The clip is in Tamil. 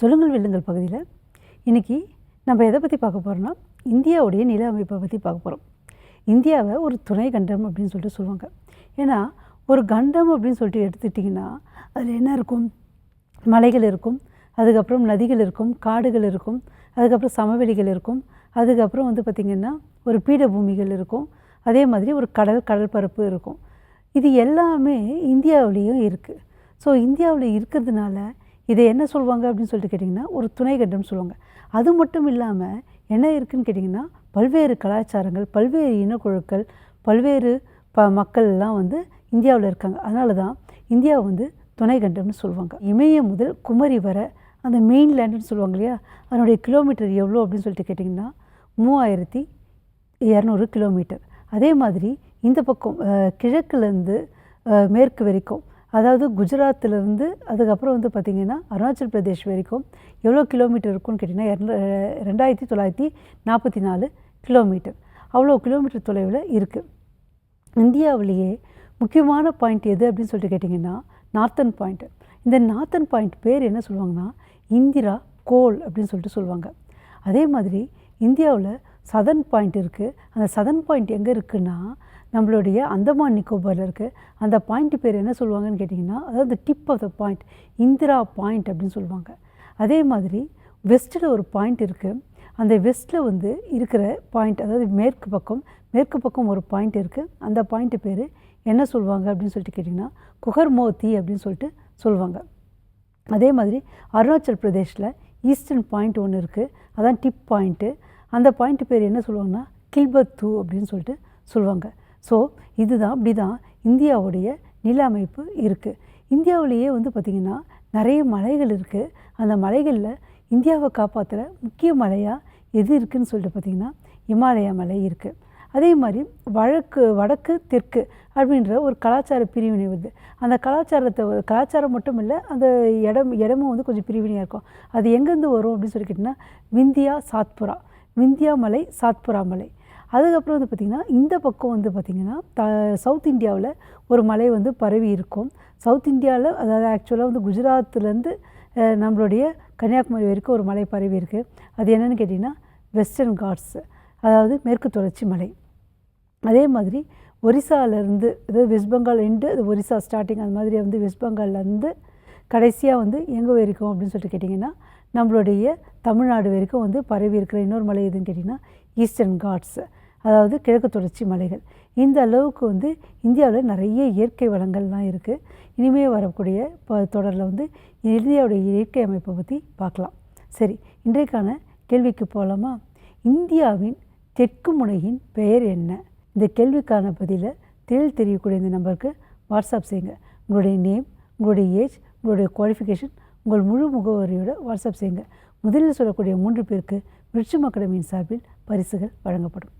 சொல்லுங்கள் வெல்லுங்கள் பகுதியில். இன்றைக்கி நம்ம எதை பற்றி பார்க்க போகிறோம்னா இந்தியாவுடைய நில அமைப்பை பற்றி பார்க்க போகிறோம் இந்தியாவை ஒரு துணை கண்டம் அப்படின்னு சொல்லிட்டு சொல்லுவாங்க. ஏன்னா ஒரு கண்டம் அப்படின்னு சொல்லிட்டு எடுத்துட்டிங்கன்னா அதில் என்ன இருக்கும்? மலைகள் இருக்கும் அதுக்கப்புறம் நதிகள் இருக்கும் காடுகள் இருக்கும் அதுக்கப்புறம் சமவெளிகள் இருக்கும் அதுக்கப்புறம் வந்து பார்த்திங்கன்னா ஒரு பீடபூமிகள் இருக்கும் அதே மாதிரி ஒரு கடல் கடல் பரப்பு இருக்கும். இது எல்லாமே இந்தியாவிலேயும் இருக்குது ஸோ இந்தியாவில் இருக்கிறதுனால இதை என்ன சொல்லுவாங்க அப்படின்னு சொல்லிட்டு கேட்டிங்கன்னா ஒரு துணை கண்டம் சொல்லுவாங்க. அது மட்டும் இல்லாமல் என்ன இருக்குதுன்னு கேட்டிங்கன்னா பல்வேறு கலாச்சாரங்கள் பல்வேறு இனக்குழுக்கள் பல்வேறு ப மக்கள் எல்லாம் வந்து இந்தியாவில் இருக்காங்க. அதனால தான் இந்தியா வந்து துணை கண்டம்னு சொல்லுவாங்க இமயம் முதல் குமரி வர அந்த மெயின் லேண்டுன்னு சொல்லுவாங்க இல்லையா அதனுடைய கிலோமீட்டர் எவ்வளோ அப்படின்னு சொல்லிட்டு கேட்டிங்கன்னா மூவாயிரத்தி இரநூறு கிலோமீட்டர் அதே மாதிரி இந்த பக்கம் கிழக்குலேருந்து மேற்கு வரைக்கும் அதாவது குஜராத்திலேருந்து அதுக்கப்புறம் வந்து பார்த்திங்கன்னா அருணாச்சல் பிரதேஷ் வரைக்கும் எவ்வளோ கிலோமீட்டர் இருக்கும்னு கேட்டிங்கன்னா இரண்டு ரெண்டாயிரத்தி தொள்ளாயிரத்தி நாற்பத்தி நாலு கிலோமீட்டர். அவ்வளோ கிலோமீட்டர் தொலைவில் இருக்குது இந்தியாவிலேயே முக்கியமான பாயிண்ட் எது அப்படின்னு சொல்லிட்டு கேட்டிங்கன்னா நார்த்தன் பாயிண்ட். இந்த நார்த்தன் பாயிண்ட் பேர் என்ன சொல்லுவாங்கன்னா இந்திரா கோல் அப்படின்னு சொல்லிட்டு சொல்லுவாங்க. அதே மாதிரி இந்தியாவில் சதன் பாயிண்ட் இருக்குது அந்த சதன் பாயிண்ட் எங்கே இருக்குன்னா நம்மளுடைய அந்தமான் நிக்கோபாரில் இருக்குது அந்த பாயிண்ட் பேர் என்ன சொல்லுவாங்கன்னு கேட்டிங்கன்னா அதாவது tip of the point Indira point அப்படின்னு சொல்லுவாங்க. அதே மாதிரி வெஸ்ட்டில் ஒரு பாயிண்ட் இருக்குது அந்த வெஸ்ட்டில் வந்து இருக்கிற பாயிண்ட் அதாவது மேற்கு பக்கம் மேற்கு பக்கம் ஒரு பாயிண்ட் இருக்குது அந்த பாயிண்ட்டு பேர் என்ன சொல்லுவாங்க அப்படின்னு சொல்லிட்டு கேட்டிங்கன்னா குகர்மோத்தி அப்படின்னு சொல்லிட்டு சொல்லுவாங்க. அதே மாதிரி அருணாச்சல் பிரதேஷில் ஈஸ்டர்ன் பாயிண்ட் ஒன்று இருக்குது அதான் டிப் பாயிண்ட்டு அந்த பாயிண்ட் பேர் என்ன சொல்லுவாங்கன்னா கில்பத்து அப்படின்னு சொல்லிட்டு சொல்லுவாங்க. ஸோ இதுதான் இப்படி தான் இந்தியாவுடைய நில அமைப்பு இருக்குது இந்தியாவிலேயே வந்து பார்த்திங்கன்னா நிறைய மலைகள் இருக்குது அந்த மலைகளில் இந்தியாவை காப்பாற்றுற முக்கிய மலையாக எது இருக்குதுன்னு சொல்லிட்டு பார்த்திங்கன்னா இமாலயா மலை இருக்குது அதே மாதிரி வழக்கு வடக்கு தெற்கு அப்படின்ற ஒரு கலாச்சார பிரிவினை வருது. அந்த கலாச்சாரத்தை கலாச்சாரம் மட்டும் இல்லை அந்த இடம் இடமும் வந்து கொஞ்சம் பிரிவினையாக இருக்கும். அது எங்கேருந்து வரும் அப்படின்னு சொல்லி கேட்டிங்கன்னா விந்தியா சாத்புரா விந்தியா மலை சாத்புரா மலை. அதுக்கப்புறம் வந்து பார்த்திங்கன்னா இந்த பக்கம் வந்து பார்த்திங்கன்னா த சவுத் இந்தியாவில் ஒரு மலை வந்து பரவி இருக்கும். சவுத் இந்தியாவில் அதாவது ஆக்சுவலாக வந்து குஜராத்லேருந்து நம்மளுடைய கன்னியாகுமரி வரைக்கும் ஒரு மலை பரவி இருக்குது அது என்னென்னு கேட்டிங்கன்னா வெஸ்டர்ன் காட்ஸ் அதாவது மேற்கு தொடர்ச்சி மலை. அதே மாதிரி ஒரிசாலேருந்து அதாவது வெஸ்ட் பெங்கால் எண்டு அது ஒரிசா ஸ்டார்டிங் அது மாதிரி வந்து வெஸ்ட் பெங்கால்லேருந்து கடைசியாக வந்து எங்கே வரைக்கும் அப்படின்னு சொல்லிட்டு கேட்டிங்கன்னா நம்மளுடைய தமிழ்நாடு வரைக்கும் வந்து பரவி இருக்கிற இன்னொரு மலை எதுன்னு கேட்டிங்கன்னா ஈஸ்டர்ன் காட்ஸ் அதாவது கிழக்கு தொடர்ச்சி மலைகள். இந்த அளவுக்கு வந்து இந்தியாவில் நிறைய இயற்கை வளங்கள்லாம் இருக்குது இனிமே வரக்கூடிய ப தொடரில் வந்து இந்தியாவுடைய இயற்கை அமைப்பை பற்றி பார்க்கலாம். சரி இன்றைக்கான கேள்விக்கு போகலாமா இந்தியாவின் தெற்கு முனையின் பெயர் என்ன? இந்த கேள்விக்கான பதிலை தெளிவு தெரியக்கூடிய இந்த நம்பருக்கு வாட்ஸ்அப் செய்யுங்க. உங்களுடைய நேம் உங்களுடைய ஏஜ் உங்களுடைய குவாலிஃபிகேஷன் உங்கள் முழு முகவரியோட வாட்ஸ்அப் செய்யுங்க. முதலில் சொல்லக்கூடிய மூன்று பேருக்கு விருட்சம் அகாடமியின் சார்பில் പരിസുകൾ വഴങ്ങപ്പെടും.